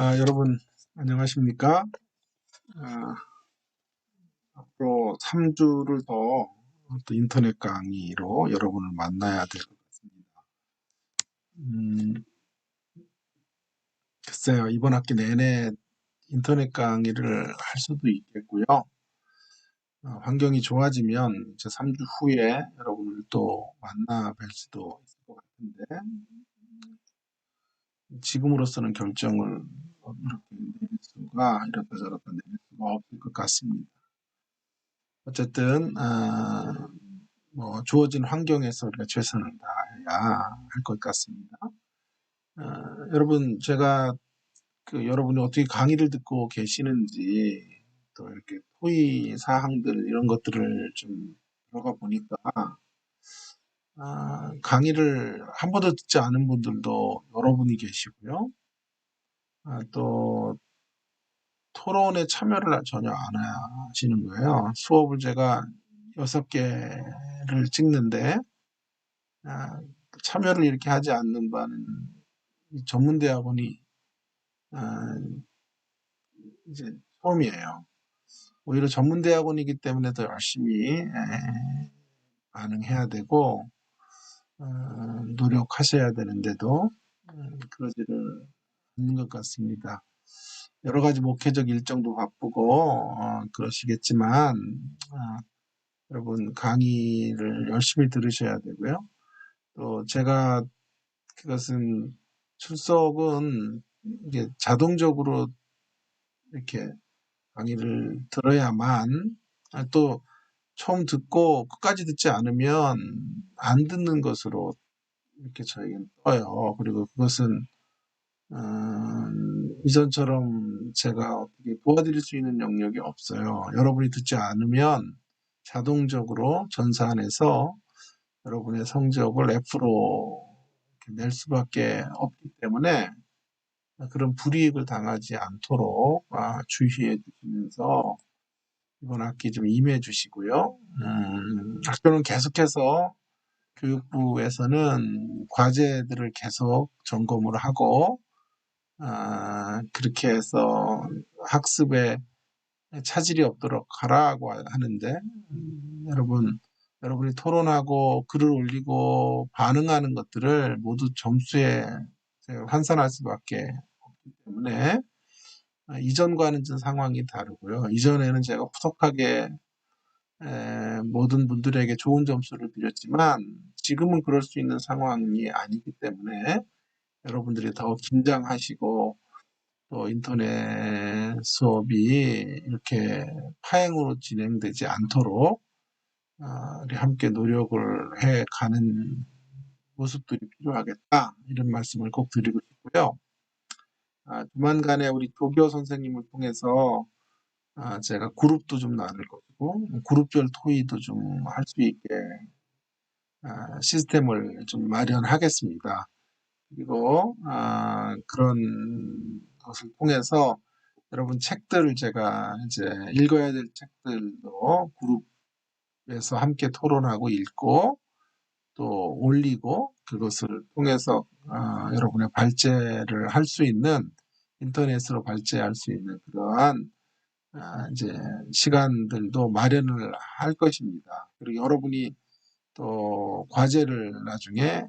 아, 여러분 안녕하십니까? 아, 앞으로 3주를 더 또 인터넷 강의로 여러분을 만나야 될 것 같습니다. 음, 글쎄요, 이번 학기 내내 인터넷 강의를 할 수도 있겠고요. 어, 환경이 좋아지면 이제 3주 후에 여러분을 또 만나 뵐 수도 있을 것 같은데 지금으로서는 결정을 이렇게 내릴 수가 이렇다 저렇다 내릴 수가 없을 것 같습니다. 어쨌든 어, 뭐 주어진 환경에서 우리가 최선을 다해야 할 것 같습니다. 어, 여러분 제가 그 여러분이 어떻게 강의를 듣고 계시는지 또 이렇게 토의 사항들 이런 것들을 좀 들어가 보니까 아, 강의를 한 번도 듣지 않은 분들도 여러분이 계시고요. 아, 또 토론에 참여를 전혀 안 하시는 거예요. 수업을 제가 여섯 개를 찍는데 아, 참여를 이렇게 하지 않는 바는 전문 대학원이 아, 이제 처음이에요. 오히려 전문 대학원이기 때문에 더 열심히 반응해야 되고 어, 노력하셔야 되는데도 음, 그러지를 않는 것 같습니다. 여러 가지 목회적 일정도 바쁘고 어, 그러시겠지만 어, 여러분 강의를 열심히 들으셔야 되고요. 또 제가 그것은 출석은 이게 자동적으로 이렇게 강의를 들어야만 아, 또 처음 듣고 끝까지 듣지 않으면 안 듣는 것으로 이렇게 저에게는 떠요. 그리고 그것은 음, 이전처럼 제가 어떻게 도와드릴 수 있는 영역이 없어요. 여러분이 듣지 않으면 자동적으로 전사 안에서 여러분의 성적을 F로 낼 수밖에 없기 때문에 그런 불이익을 당하지 않도록 아, 주의해 주시면서 이번 학기 좀 임해 주시고요. 음, 학교는 계속해서 교육부에서는 과제들을 계속 점검을 하고 아, 그렇게 해서 학습에 차질이 없도록 하라고 하는데 음, 여러분 여러분이 토론하고 글을 올리고 반응하는 것들을 모두 점수에 환산할 수밖에 없기 때문에 아, 이전과는 좀 상황이 다르고요. 이전에는 제가 푸석하게 에, 모든 분들에게 좋은 점수를 드렸지만 지금은 그럴 수 있는 상황이 아니기 때문에 여러분들이 더 긴장하시고 또 인터넷 수업이 이렇게 파행으로 진행되지 않도록 아, 우리 함께 노력을 해 가는 모습들이 필요하겠다 이런 말씀을 꼭 드리고 싶고요. 아, 조만간에 우리 조교 선생님을 통해서 아, 제가 그룹도 좀 나눌 것이고 그룹별 토의도 좀 할 수 있게 아, 시스템을 좀 마련하겠습니다. 그리고 아, 그런 것을 통해서 여러분 책들을 제가 이제 읽어야 될 책들도 그룹에서 함께 토론하고 읽고 또 올리고 그것을 통해서 아, 여러분의 발제를 할 수 있는 인터넷으로 발제할 수 있는 그러한 아, 이제 시간들도 마련을 할 것입니다. 그리고 여러분이 또 과제를 나중에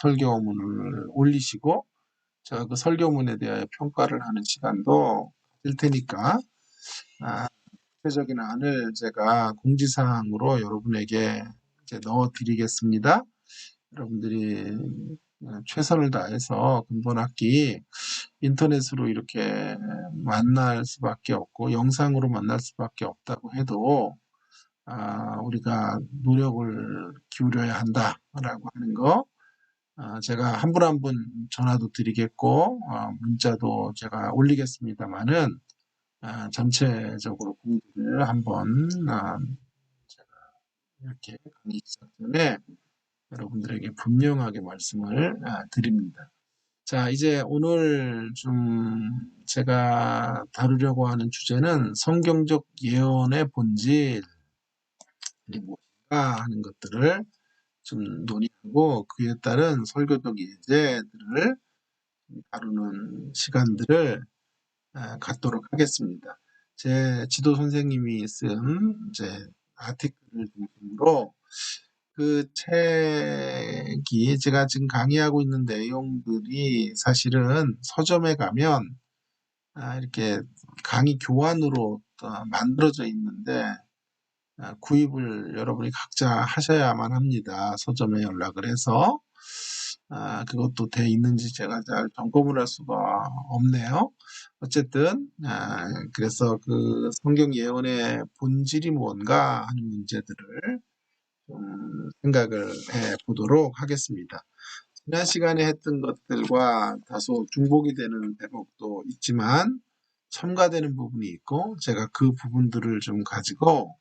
설교문을 올리시고 제가 그 설교문에 대하여 평가를 하는 시간도 될 테니까 아, 구체적인 안을 제가 공지사항으로 여러분에게 이제 넣어 드리겠습니다. 여러분들이 어, 최선을 다해서 근본 학기 인터넷으로 이렇게 만날 수밖에 없고 영상으로 만날 수밖에 없다고 해도 아, 우리가 노력을 기울여야 한다라고 하는 거 아, 제가 한 분 한 분 전화도 드리겠고 아, 문자도 제가 올리겠습니다만은 아, 전체적으로 공지를 한번 아, 제가 이렇게 강의 시작 전에 여러분들에게 분명하게 말씀을 아, 드립니다. 자, 이제 오늘 좀 제가 다루려고 하는 주제는 성경적 예언의 본질이 무엇인가 하는 것들을 좀 논의하고 그에 따른 설교적 예제들을 다루는 시간들을 에, 갖도록 하겠습니다. 제 지도 선생님이 쓴 이제 아티클을 중심으로 그 책이 제가 지금 강의하고 있는 내용들이 사실은 서점에 가면 아, 이렇게 강의 교환으로 어, 만들어져 있는데 아, 구입을 여러분이 각자 하셔야만 합니다. 서점에 연락을 해서 아, 그것도 돼 있는지 제가 잘 점검을 할 수가 없네요. 어쨌든 아, 그래서 그 성경 예언의 본질이 뭔가 하는 문제들을 좀 생각을 해 보도록 하겠습니다. 지난 시간에 했던 것들과 다소 중복이 되는 대목도 있지만 첨가되는 부분이 있고 제가 그 부분들을 좀 가지고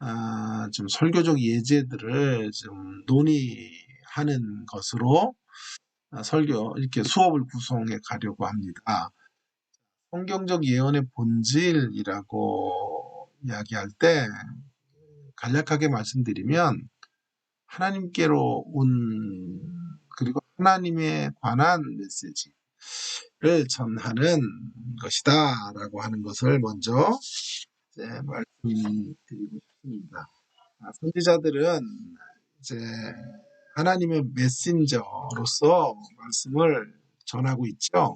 아, 좀 설교적 예제들을 좀 논의하는 것으로 아, 설교 이렇게 수업을 구성해 가려고 합니다. 성경적 예언의 본질이라고 이야기할 때 간략하게 말씀드리면 하나님께로 온 그리고 하나님에 관한 메시지를 전하는 것이다라고 하는 것을 먼저 말씀드리고 싶습니다. 아, 선지자들은 이제 하나님의 메신저로서 말씀을 전하고 있죠.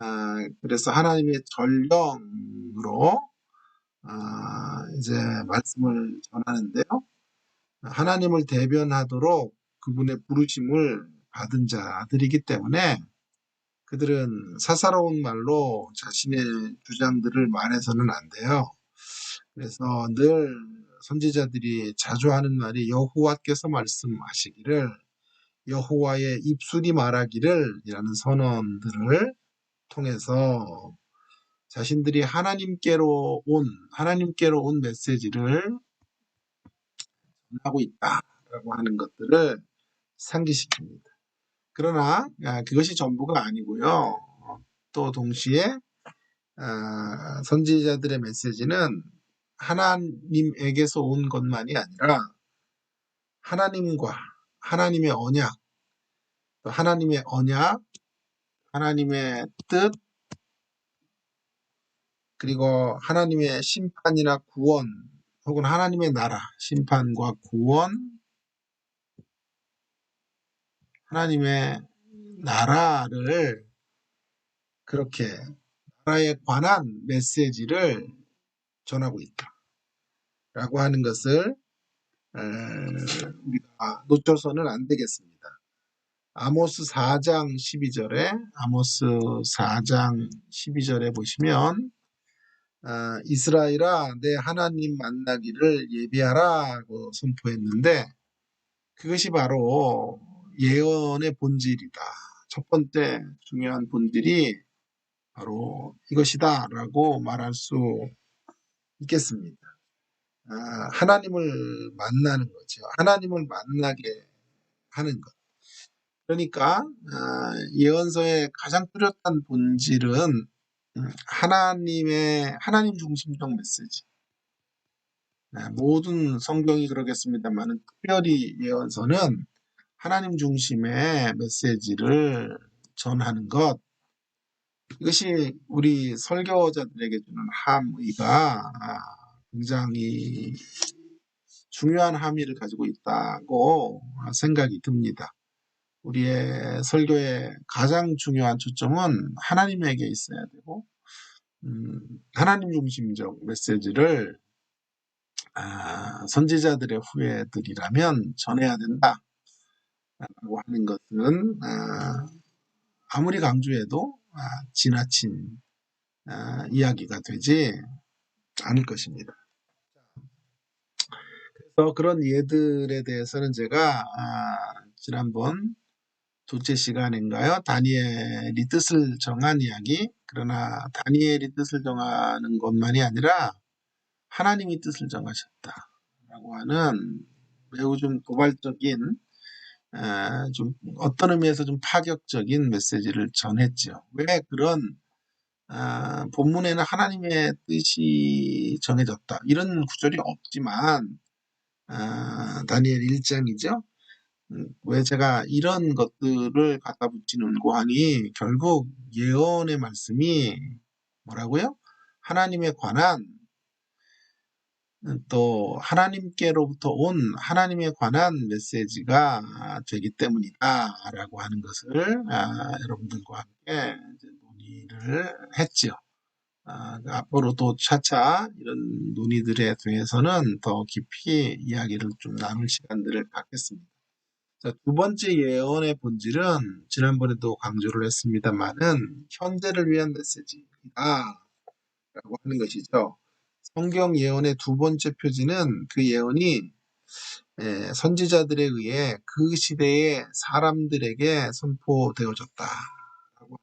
아, 그래서 하나님의 전령으로 아, 이제 말씀을 전하는데요. 하나님을 대변하도록 그분의 부르심을 받은 자들이기 때문에 그들은 사사로운 말로 자신의 주장들을 말해서는 안 돼요. 그래서 늘 선지자들이 자주 하는 말이 여호와께서 말씀하시기를 여호와의 입술이 말하기를 이라는 선언들을 통해서 자신들이 하나님께로 온 하나님께로 온 메시지를 하고 있다라고 하는 것들을 상기시킵니다. 그러나 아, 그것이 전부가 아니고요. 또 동시에 아, 선지자들의 메시지는 하나님에게서 온 것만이 아니라 하나님과 하나님의 언약, 하나님의 언약, 하나님의 뜻, 그리고 하나님의 심판이나 구원, 혹은 하나님의 나라, 심판과 구원, 하나님의 나라를 그렇게 나라에 관한 메시지를 전하고 있다. 라고 하는 것을 우리가 놓쳐서는 안 되겠습니다. 아모스 4장 12절에 아모스 4장 12절에 보시면 아, 이스라엘아 내 하나님 만나기를 예비하라고 선포했는데 그것이 바로 예언의 본질이다. 첫 번째 중요한 본질이 바로 이것이다라고 말할 수 있겠습니다. 아, 하나님을 만나는 거죠. 하나님을 만나게 하는 것. 그러니까 아, 예언서의 가장 뚜렷한 본질은 음, 하나님의 하나님 중심적 메시지. 네, 모든 성경이 그러겠습니다만 특별히 예언서는 하나님 중심의 메시지를 전하는 것. 이것이 우리 설교자들에게 주는 함의가 굉장히 중요한 함의를 가지고 있다고 생각이 듭니다. 우리의 설교의 가장 중요한 초점은 하나님에게 있어야 되고 음, 하나님 중심적 메시지를 아, 선지자들의 후예들이라면 전해야 된다라고 하는 것은 아, 아무리 강조해도 아, 지나친 아, 이야기가 되지 않을 것입니다. 그래서 그런 예들에 대해서는 제가 아, 지난번 둘째 시간인가요? 다니엘이 뜻을 정한 이야기. 그러나 다니엘이 뜻을 정하는 것만이 아니라 하나님이 뜻을 정하셨다라고 하는 매우 좀 도발적인 좀 어떤 의미에서 좀 파격적인 메시지를 전했죠. 왜 그런 본문에는 하나님의 뜻이 정해졌다 이런 구절이 없지만 다니엘 1장이죠. 음, 왜 제가 이런 것들을 갖다 붙이는 고 하니 결국 예언의 말씀이 뭐라고요? 하나님에 관한 또 하나님께로부터 온 하나님에 관한 메시지가 되기 때문이다라고 하는 것을 아, 여러분들과 함께 논의를 했죠. 아, 앞으로도 차차 이런 논의들에 대해서는 더 깊이 이야기를 좀 나눌 시간들을 갖겠습니다. 자, 두 번째 예언의 본질은 지난번에도 강조를 했습니다만은 현재를 위한 메시지다 라고 하는 것이죠. 성경 예언의 두 번째 표지는 그 예언이 예, 선지자들에 의해 그 시대의 사람들에게 거죠.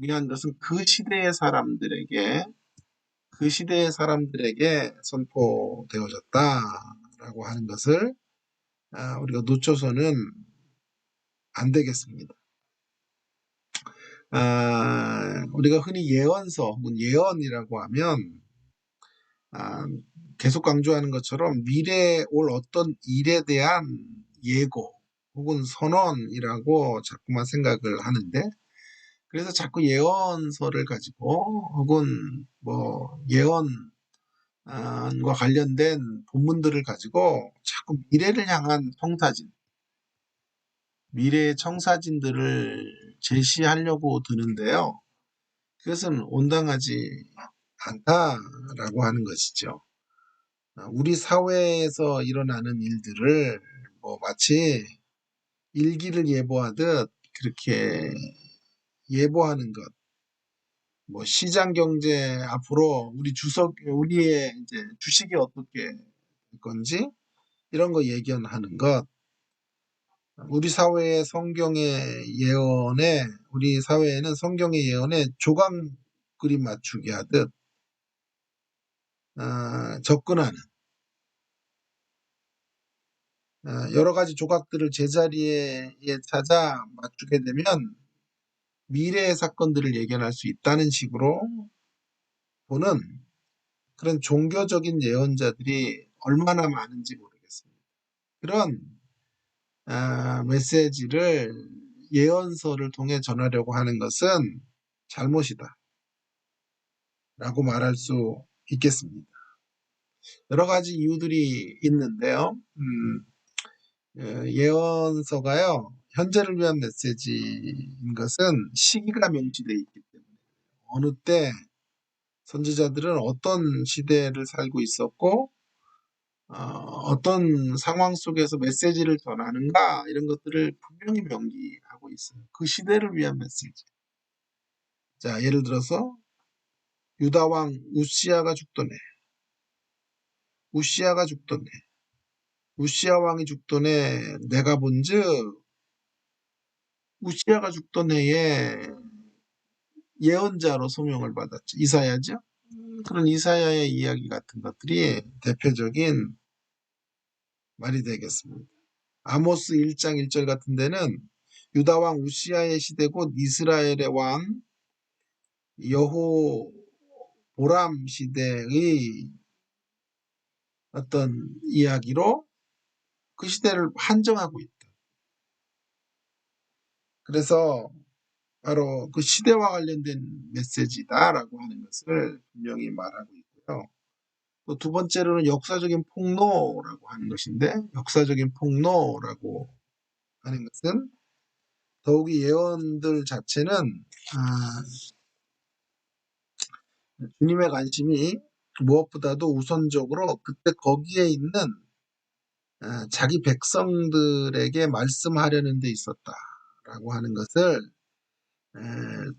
중요한 것은 그 시대의 사람들에게 그 시대의 사람들에게 선포되어졌다라고 하는 것을 아, 우리가 놓쳐서는 안 되겠습니다. 아, 우리가 흔히 예언서 혹은 예언이라고 하면 아, 계속 강조하는 것처럼 미래에 올 어떤 일에 대한 예고 혹은 선언이라고 자꾸만 생각을 하는데 그래서 자꾸 예언서를 가지고 혹은 뭐 예언과 관련된 본문들을 가지고 자꾸 미래를 향한 청사진 미래의 청사진들을 제시하려고 드는데요. 그것은 온당하지 않다라고 하는 것이죠. 우리 사회에서 일어나는 일들을 뭐 마치 일기를 예보하듯 그렇게 예보하는 것, 뭐 시장 경제 앞으로 우리 주석 우리의 이제 주식이 어떻게 될 건지 이런 거 예견하는 것, 우리 사회의 성경의 예언에 우리 사회에는 성경의 예언에 조각 그림 맞추기 하듯 어, 접근하는 어, 여러 가지 조각들을 제자리에 찾아 맞추게 되면 미래의 사건들을 예견할 수 있다는 식으로 보는 그런 종교적인 예언자들이 얼마나 많은지 모르겠습니다. 그런 어, 메시지를 예언서를 통해 전하려고 하는 것은 잘못이다. 라고 말할 수 있겠습니다. 여러 가지 이유들이 있는데요. 음, 예, 예언서가요, 현재를 위한 메시지인 것은 시기가 명시되어 있기 때문에 어느 때 선지자들은 어떤 시대를 살고 있었고 어, 떤 상황 속에서 메시지를 전하는가 이런 것들을 분명히 명기하고 있어요. 그 시대를 위한 메시지. 자, 예를 들어서 유다 왕 우시아가 죽던 해. 우시아가 죽던 해. 우시아 왕이 죽던 해 내가 본즉 우시아가 죽던 해에 예언자로 소명을 받았죠. 이사야죠. 그런 이사야의 이야기 같은 것들이 대표적인 말이 되겠습니다. 아모스 1장 1절 같은 데는 유다 왕 우시아의 시대 곧 이스라엘의 왕 여호 보람 시대의 어떤 이야기로 그 시대를 한정하고 있다. 그래서 바로 그 시대와 관련된 메시지다라고 하는 것을 분명히 말하고 있고요. 또 두 번째로는 역사적인 폭로라고 하는 것인데 역사적인 폭로라고 하는 것은 더욱이 예언들 자체는 아, 주님의 관심이 무엇보다도 우선적으로 그때 거기에 있는 아, 자기 백성들에게 말씀하려는 데 있었다라고 하는 것을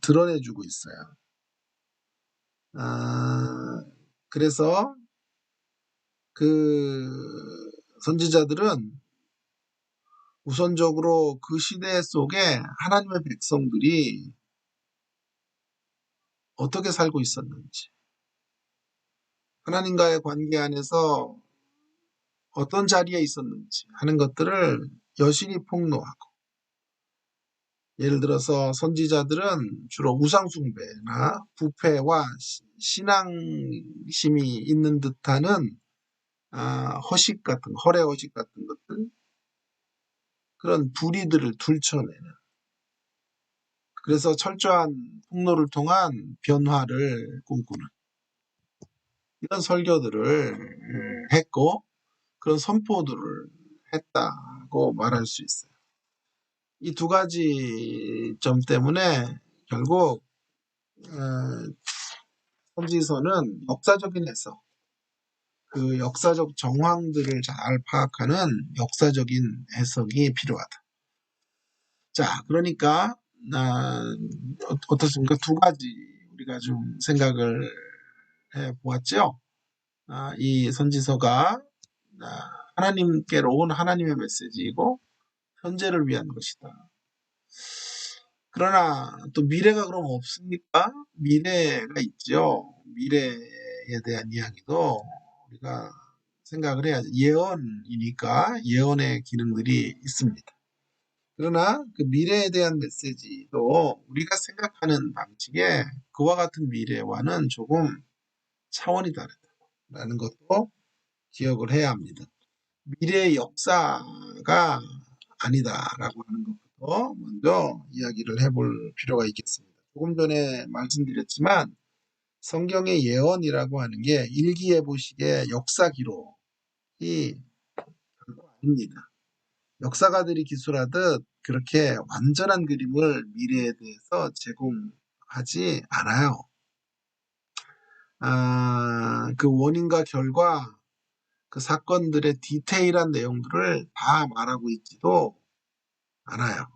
드러내주고 있어요. 아, 그래서 그 선지자들은 우선적으로 그 시대 속에 하나님의 백성들이 어떻게 살고 있었는지, 하나님과의 관계 안에서 어떤 자리에 있었는지 하는 것들을 여신이 폭로하고, 예를 들어서 선지자들은 주로 우상숭배나 부패와 신앙심이 있는 듯하는 아, 허식 같은 허례 허식 같은 것들 그런 불의들을 둘쳐내는 그래서 철저한 폭로를 통한 변화를 꿈꾸는 이런 설교들을 했고 그런 선포들을 했다고 말할 수 있어요. 이 두 가지 점 때문에 결국 어, 선지서는 역사적인 해석, 그 역사적 정황들을 잘 파악하는 역사적인 해석이 필요하다. 자, 그러니까 아, 어떻습니까? 두 가지 우리가 좀 생각을 해 보았죠. 아, 이 선지서가 아, 하나님께로 온 하나님의 메시지이고 현재를 위한 것이다. 그러나 또 미래가 그럼 없습니까? 미래가 있죠. 미래에 대한 이야기도 우리가 생각을 해야죠. 예언이니까 예언의 기능들이 있습니다. 그러나 그 미래에 대한 메시지도 우리가 생각하는 방식에 그와 같은 미래와는 조금 차원이 다르다라는 것도 기억을 해야 합니다. 미래의 역사가 아니다라고 하는 것부터 먼저 이야기를 해볼 필요가 있겠습니다. 조금 전에 말씀드렸지만 성경의 예언이라고 하는 게 일기예보식의 역사 기록이 아닙니다. 역사가들이 기술하듯 그렇게 완전한 그림을 미래에 대해서 제공하지 않아요. 아, 그 원인과 결과, 그 사건들의 디테일한 내용들을 다 말하고 있지도 않아요.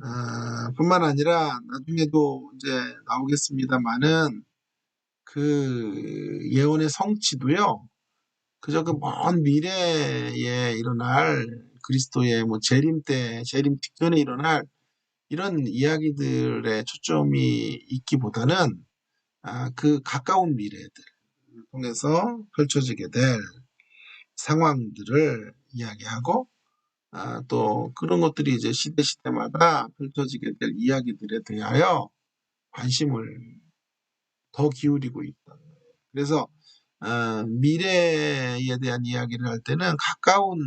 아, 뿐만 아니라 나중에도 이제 나오겠습니다만은 그 예언의 성취도요. 그저 그 먼 미래에 일어날 그리스도의 뭐 재림 때, 재림 직전에 일어날 이런 이야기들의 초점이 있기보다는 아, 그 가까운 미래들 통해서 펼쳐지게 될 상황들을 이야기하고 아, 또 그런 것들이 이제 시대 시대마다 펼쳐지게 될 이야기들에 대하여 관심을 더 기울이고 있다. 그래서 어, 미래에 대한 이야기를 할 때는 가까운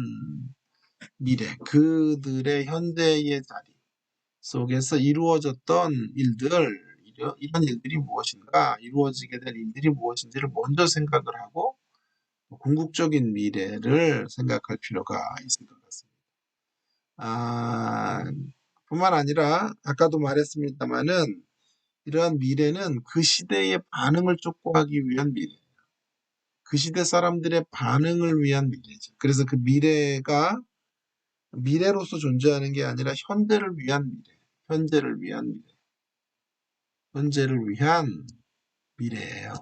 미래, 그들의 현재의 자리 속에서 이루어졌던 일들, 이런 일들이 무엇인가, 이루어지게 될 일들이 무엇인지를 먼저 생각을 하고 궁극적인 미래를 생각할 필요가 있을 것 같습니다. 아, 뿐만 아니라 아까도 말했습니다마는 이러한 미래는 그 시대의 반응을 촉구하기 위한 미래. 그 시대 사람들의 반응을 위한 미래죠. 그래서 그 미래가 미래로서 존재하는 게 아니라 현재를 위한 미래. 현재를 위한 미래. 현재를 위한 미래예요.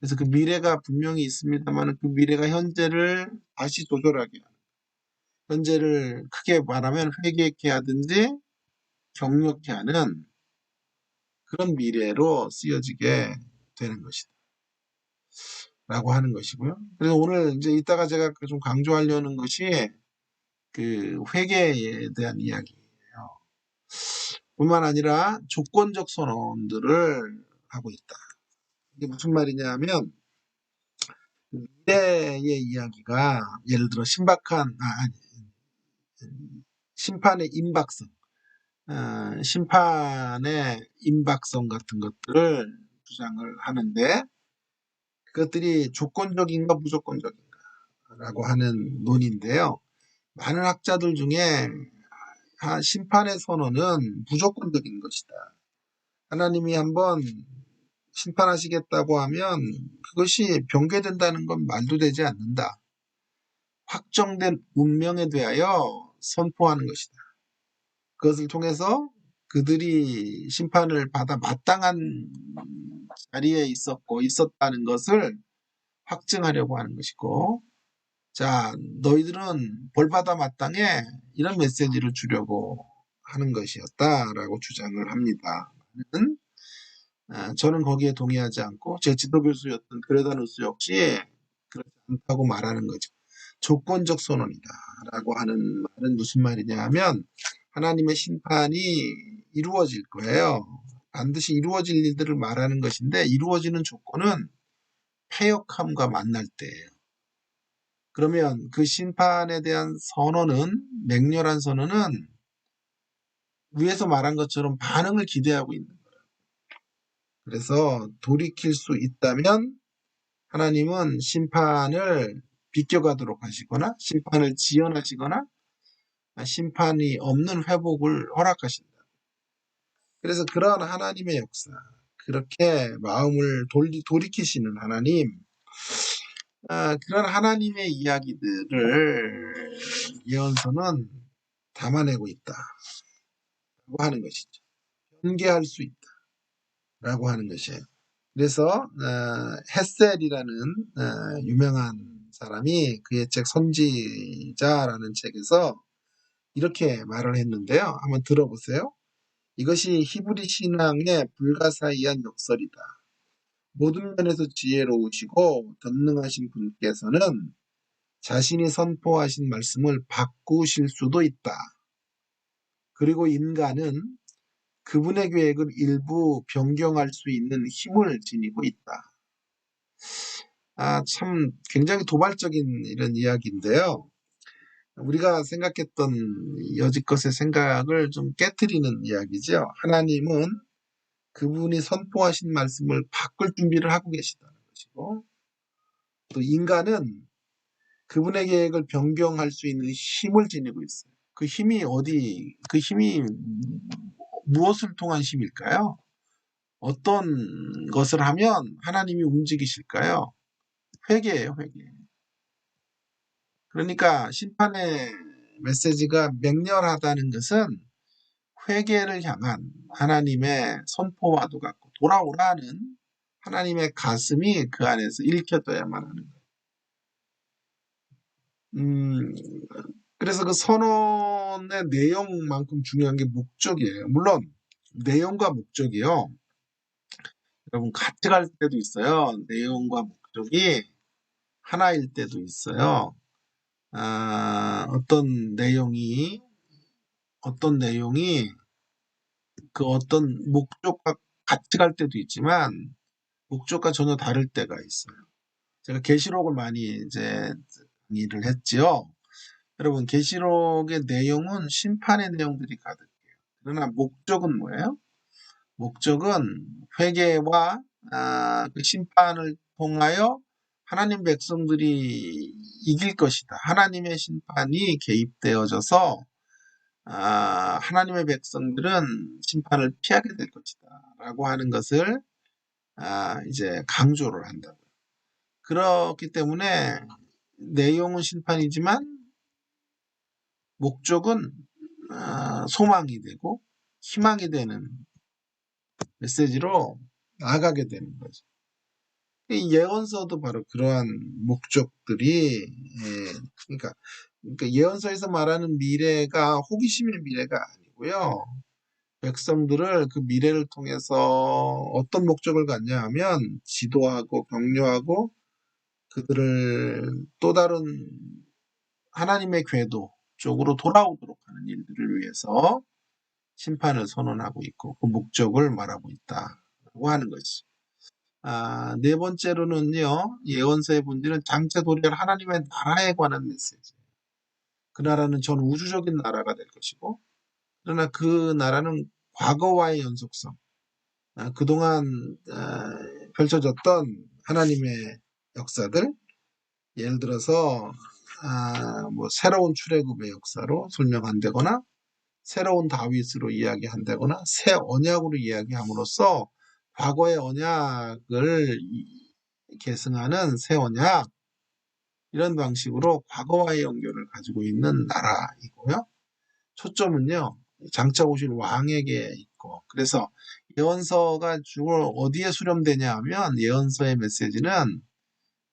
그래서 그 미래가 분명히 있습니다만 그 미래가 현재를 다시 조절하게 하는 현재를 크게 말하면 회개케 하든지 경력케 하는 그런 미래로 쓰여지게 되는 것이다. 라고 하는 것이고요. 그래서 오늘 이제 이따가 제가 좀 강조하려는 것이 그 회계에 대한 이야기예요. 뿐만 아니라 조건적 선언들을 하고 있다. 이게 무슨 말이냐면 미래의 이야기가 예를 들어 신박한 아, 아니 심판의 임박성 어, 심판의 임박성 같은 것들을 주장을 하는데 그것들이 조건적인가 무조건적인가 라고 하는 논인데요. 많은 학자들 중에 심판의 선언은 무조건적인 것이다. 하나님이 한번 심판하시겠다고 하면 그것이 병괴된다는 건 말도 되지 않는다. 확정된 운명에 대하여 선포하는 것이다. 그것을 통해서 그들이 심판을 받아 마땅한 자리에 있었고 있었다는 것을 확증하려고 하는 것이고 자 너희들은 벌받아 마땅해 이런 메시지를 주려고 하는 것이었다라고 주장을 합니다. 아, 저는 거기에 동의하지 않고 제 지도 교수였던 그레다누스 역시 그렇지 않다고 말하는 거죠. 조건적 선언이다라고 하는 말은 무슨 말이냐 하면 하나님의 심판이 이루어질 거예요. 반드시 이루어질 일들을 말하는 것인데 이루어지는 조건은 폐역함과 만날 때예요. 그러면 그 심판에 대한 선언은 맹렬한 선언은 위에서 말한 것처럼 반응을 기대하고 있는 거예요. 그래서 돌이킬 수 있다면 하나님은 심판을 비껴가도록 하시거나 심판을 지연하시거나 심판이 없는 회복을 허락하신다. 그래서 그러한 하나님의 역사, 그렇게 마음을 돌리, 돌이키시는 하나님, 아, 그런 하나님의 이야기들을 예언서는 담아내고 있다 라고 하는 것이죠. 연계할 수 있다 라고 하는 것이에요. 그래서 어, 헤셀이라는 어, 유명한 사람이 그의 책 선지자라는 책에서 이렇게 말을 했는데요. 한번 들어보세요. 이것이 히브리 신앙의 불가사의한 역설이다. 모든 면에서 지혜로우시고 전능하신 분께서는 자신이 선포하신 말씀을 바꾸실 수도 있다. 그리고 인간은 그분의 계획을 일부 변경할 수 있는 힘을 지니고 있다. 아, 참 굉장히 도발적인 이런 이야기인데요. 우리가 생각했던 여지껏의 생각을 좀 깨뜨리는 이야기죠. 하나님은 그분이 선포하신 말씀을 바꿀 준비를 하고 계시다는 것이고, 또 인간은 그분의 계획을 변경할 수 있는 힘을 지니고 있어요. 그 힘이 어디, 그 힘이 무엇을 통한 힘일까요? 어떤 것을 하면 하나님이 움직이실까요? 회개예요, 회개. 그러니까 심판의 메시지가 맹렬하다는 것은 회개를 향한 하나님의 선포와도 같고 돌아오라는 하나님의 가슴이 그 안에서 읽혀져야만 하는 거예요. 음, 그래서 그 선언의 내용만큼 중요한 게 목적이에요. 물론 내용과 목적이요. 여러분 같이 갈 때도 있어요. 내용과 목적이 하나일 때도 있어요. 아, 어떤 내용이 어떤 내용이 그 어떤 목적과 같이 갈 때도 있지만 목적과 전혀 다를 때가 있어요. 제가 계시록을 많이 이제 일을 했지요. 여러분 계시록의 내용은 심판의 내용들이 가득해요. 그러나 목적은 뭐예요? 목적은 회개와 아, 그 심판을 통하여 하나님 백성들이 이길 것이다. 하나님의 심판이 개입되어져서 아, 하나님의 백성들은 심판을 피하게 될 것이다. 라고 하는 것을 아, 이제 강조를 한다고요. 그렇기 때문에 내용은 심판이지만 목적은 아, 소망이 되고 희망이 되는 메시지로 나아가게 되는 거죠. 이 예언서도 바로 그러한 목적들이 예, 그러니까, 그러니까 예언서에서 말하는 미래가 호기심의 미래가 아니고요. 백성들을 그 미래를 통해서 어떤 목적을 갖냐 하면 지도하고 격려하고 그들을 또 다른 하나님의 궤도 쪽으로 돌아오도록 하는 일들을 위해서 심판을 선언하고 있고 그 목적을 말하고 있다고 하는 것이. 아, 네 번째로는요, 예언서의 본질은 장차 도래할 하나님의 나라에 관한 메시지. 그 나라는 전 우주적인 나라가 될 것이고, 그러나 그 나라는 과거와의 연속성, 아, 그동안 아, 펼쳐졌던 하나님의 역사들, 예를 들어서 아, 뭐 새로운 출애굽의 역사로 설명한다거나 새로운 다윗으로 이야기한다거나 새 언약으로 이야기함으로써 과거의 언약을 계승하는 새 언약 이런 방식으로 과거와의 연결을 가지고 있는 나라이고요. 초점은요. 장차 오실 왕에게 있고 그래서 예언서가 주로 어디에 수렴되냐 하면 예언서의 메시지는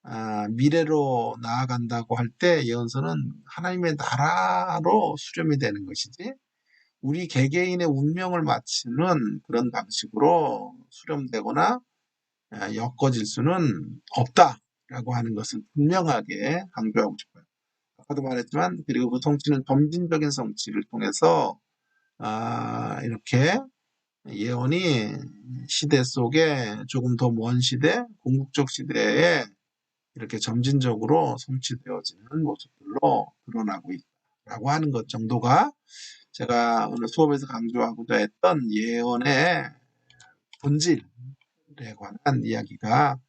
아, 미래로 나아간다고 할 때 예언서는 하나님의 나라로 수렴이 되는 것이지 우리 개개인의 운명을 맞추는 그런 방식으로 수렴되거나 아, 엮어질 수는 없다라고 하는 것을 분명하게 강조하고 싶어요. 아까도 말했지만 그리고 그 성취는 점진적인 성취를 통해서 아, 이렇게 예언이 시대 속에 조금 더 먼 시대, 궁극적 시대에 이렇게 점진적으로 성취되어지는 모습들로 드러나고 있다라고 하는 것 정도가 제가 오늘 수업에서 강조하고자 했던 예언의 본질에 관한 이야기가